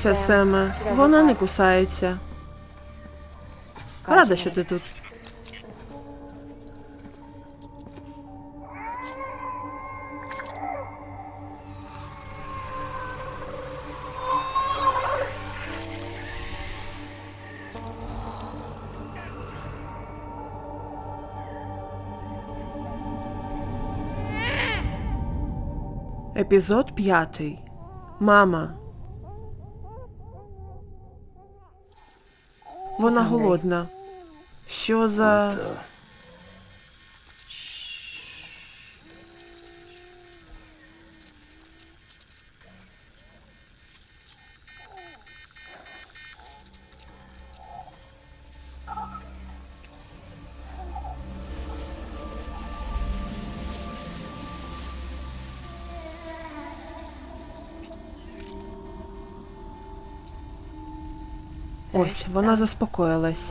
Хвилюйся, Семе. Вона не кусається. Рада, що ти тут. Епізод п'ятий. Мама. Вона голодна. Що за. Ось, вона заспокоїлась.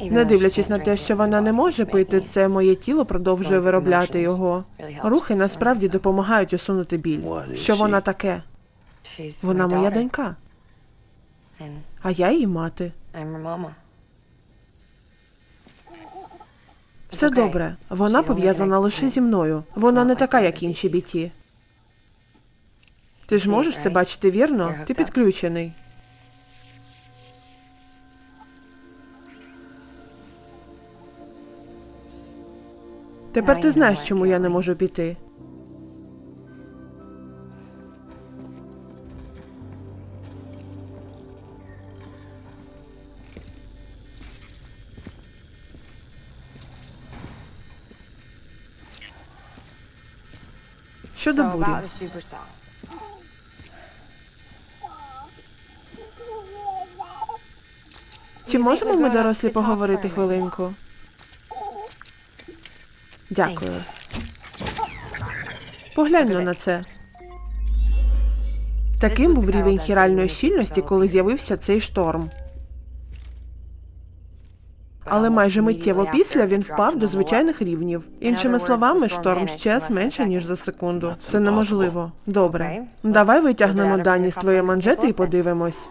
Не дивлячись на те, що вона не може пити це, моє тіло продовжує виробляти його. Рухи насправді допомагають усунути біль. Що вона таке? Вона моя донька, а я її мати. Все добре. Вона пов'язана лише зі мною. Вона не така, як інші біті. Ти ж можеш це бачити вірно? Ти підключений. Тепер ти знаєш, чому я не можу піти. Щодо бурі. Чи можемо ми дорослі поговорити хвилинку? Дякую. Погляньмо на це. Таким був рівень хіральної щільності, коли з'явився цей шторм. Але майже миттєво після він впав до звичайних рівнів. Іншими словами, шторм щез менше ніж за секунду. Це неможливо. Добре. Давай витягнемо дані з твоєї манжети і подивимось.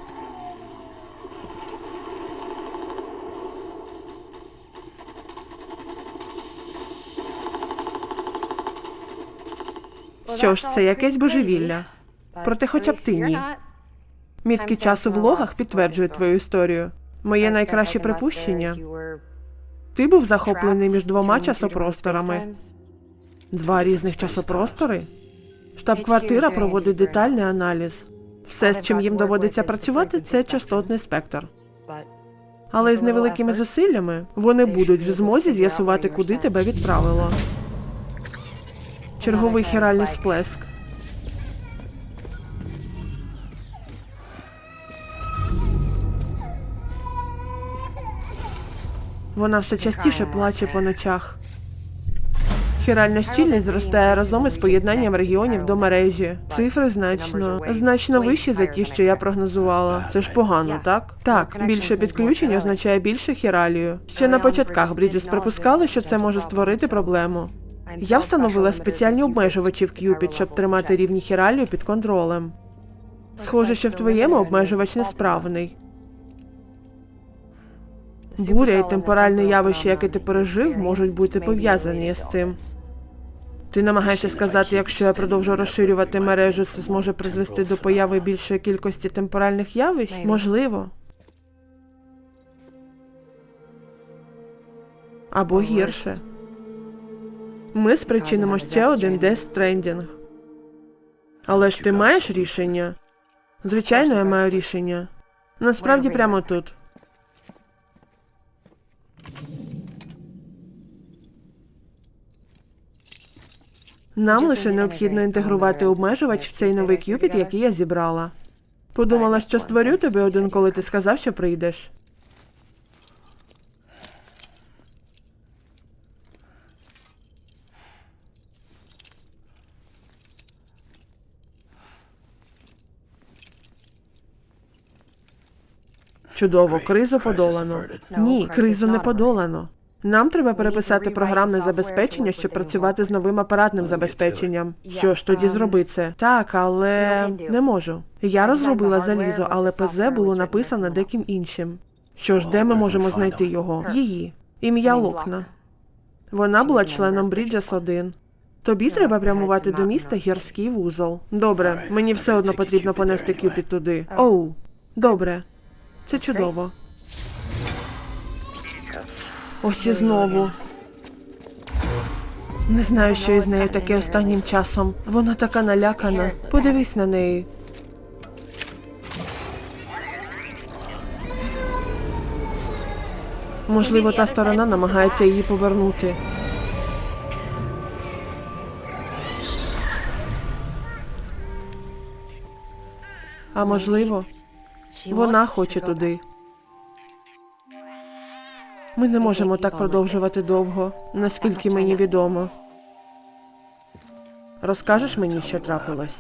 Що ж, це якесь божевілля. Проте хоча б ти ні. Мітки часу в логах підтверджують твою історію. Моє найкраще припущення. Ти був захоплений між двома часопросторами. Два різних часопростори. Штаб-квартира проводить детальний аналіз. Все, з чим їм доводиться працювати, це частотний спектр. Але з невеликими зусиллями вони будуть в змозі з'ясувати, куди тебе відправило. Черговий хіральний сплеск. Вона все частіше плаче по ночах. Хіральна щільність зростає разом із поєднанням регіонів до мережі. Цифри значно значно вищі за ті, що я прогнозувала. Це ж погано, так? Так, більше підключень означає більше хіралію. Ще на початках Бріджес припускали, що це може створити проблему. Я встановила спеціальні обмежувачі в К'юпід, щоб тримати рівні хіралію під контролем. Схоже, що в твоєму обмежувач несправний. Буря і темпоральне явище, яке ти пережив, можуть бути пов'язані з цим. Ти намагаєшся сказати, якщо я продовжу розширювати мережу, це зможе призвести до появи більшої кількості темпоральних явищ? Можливо. Або гірше. Ми спричинимо ще один Stranding. Але ж ти маєш рішення? Звичайно, я маю рішення. Насправді прямо тут. Нам лише необхідно інтегрувати обмежувач в цей новий кюпіт, який я зібрала. Подумала, що створю тобі один, коли ти сказав, що прийдеш. Чудово, кризу подолано. Ні, кризу не подолано. Нам треба переписати програмне забезпечення, щоб працювати з новим апаратним забезпеченням. Що ж тоді зроби це? Так, але не можу. Я розробила залізо, але ПЗ було написано деким іншим. Що ж, де ми можемо знайти його? Її. Ім'я Локна. Вона була членом Бріджес 1. Тобі треба прямувати до міста гірський вузол. Добре, мені все одно потрібно понести Кюпід туди. Оу, добре. Це чудово. Ось і знову. Не знаю, що із нею таке останнім часом. Вона така налякана. Подивись на неї. Можливо, та сторона намагається її повернути. А можливо, вона хоче туди. Ми не можемо так продовжувати довго, наскільки мені відомо. Розкажеш мені, що трапилось?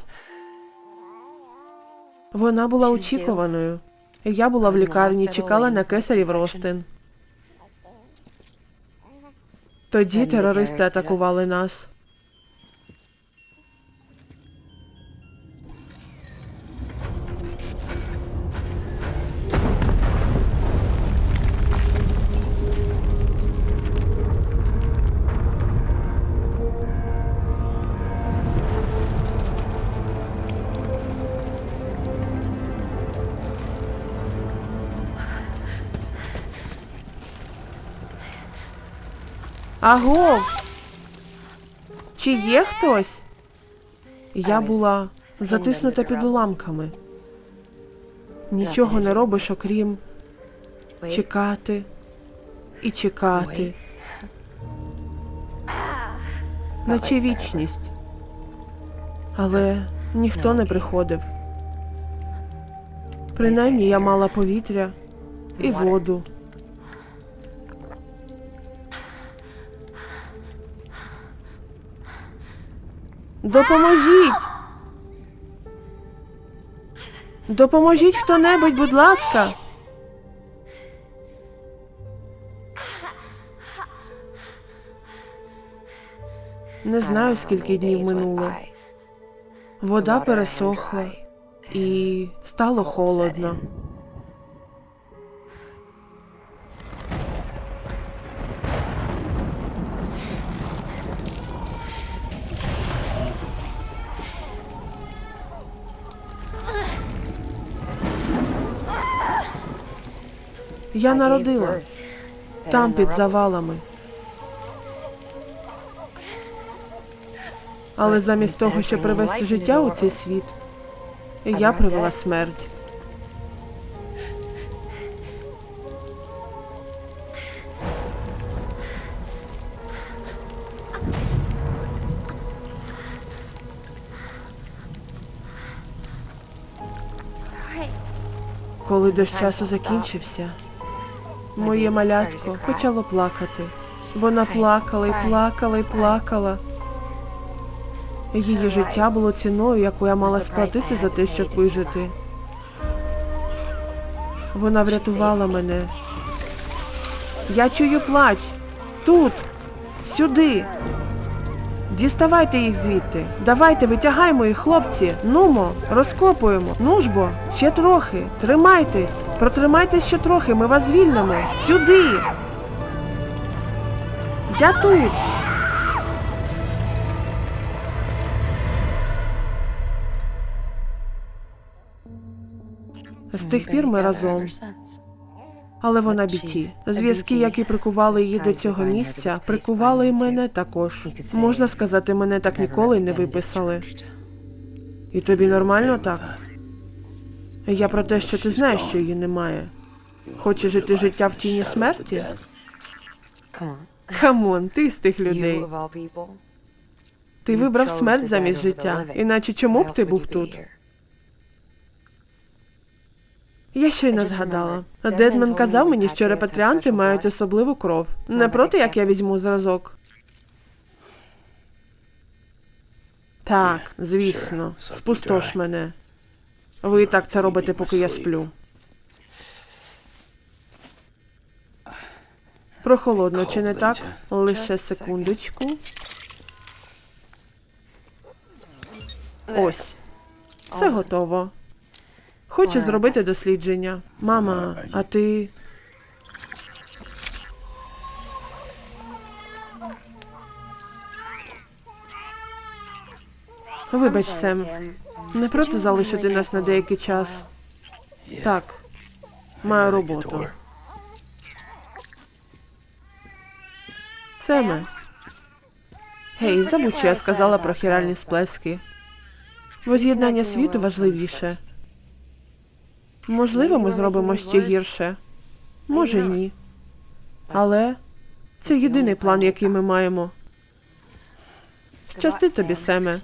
Вона була очікуваною. Я була в лікарні, чекала на кесарів розтин. Тоді терористи атакували нас. Аго! Чи є хтось? Я була затиснута під уламками. Нічого не робиш, окрім чекати і чекати. Наче вічність. Але ніхто не приходив. Принаймні я мала повітря і воду. Допоможіть! Допоможіть хто-небудь, будь ласка. Не знаю, скільки днів минуло. Вода пересохла і стало холодно. Я народила там під завалами. Але замість того, щоб привести життя у цей світ, я привела смерть. Коли дощ часу закінчився, моє малятко почало плакати. Вона плакала і плакала і плакала. Її життя було ціною, яку я мала сплатити за те, щоб вижити. Вона врятувала мене. Я чую плач. Тут. Сюди. Діставайте їх звідти. Давайте, витягаймо їх, хлопці. Нумо, розкопуємо. Ну ж бо, ще трохи. Тримайтесь. Протримайтесь ще трохи, ми вас звільнимо. Сюди. Я тут. З тих пір ми разом. Але вона біті. Зв'язки, які прикували її до цього місця, прикували і мене також. Можна сказати, мене так ніколи й не виписали. І тобі нормально так? Я про те, що ти знаєш, що її немає. Хочеш жити життя в тіні смерті? Камон, ти з тих людей. Ти вибрав смерть замість життя. Іначе чому б ти був тут? Я щойно згадала. Дедмен казав мені, що репатріанти мають особливу кров. Не проти, як я візьму зразок. Так, звісно, спустош мене. Ви і так це робите, поки я сплю. Прохолодно, чи не так? Лише секундочку. Ось. Все готово. Хочу зробити дослідження. Мама, а ти. Вибач, Сем. Не проти залишити нас на деякий час. Так. Маю роботу. Семе. Гей, забудь, що я сказала про хіральні сплески. Воз'єднання світу важливіше. Можливо, ми зробимо ще гірше. Може, ні. Але це єдиний план, який ми маємо. Щасти тобі, Семе.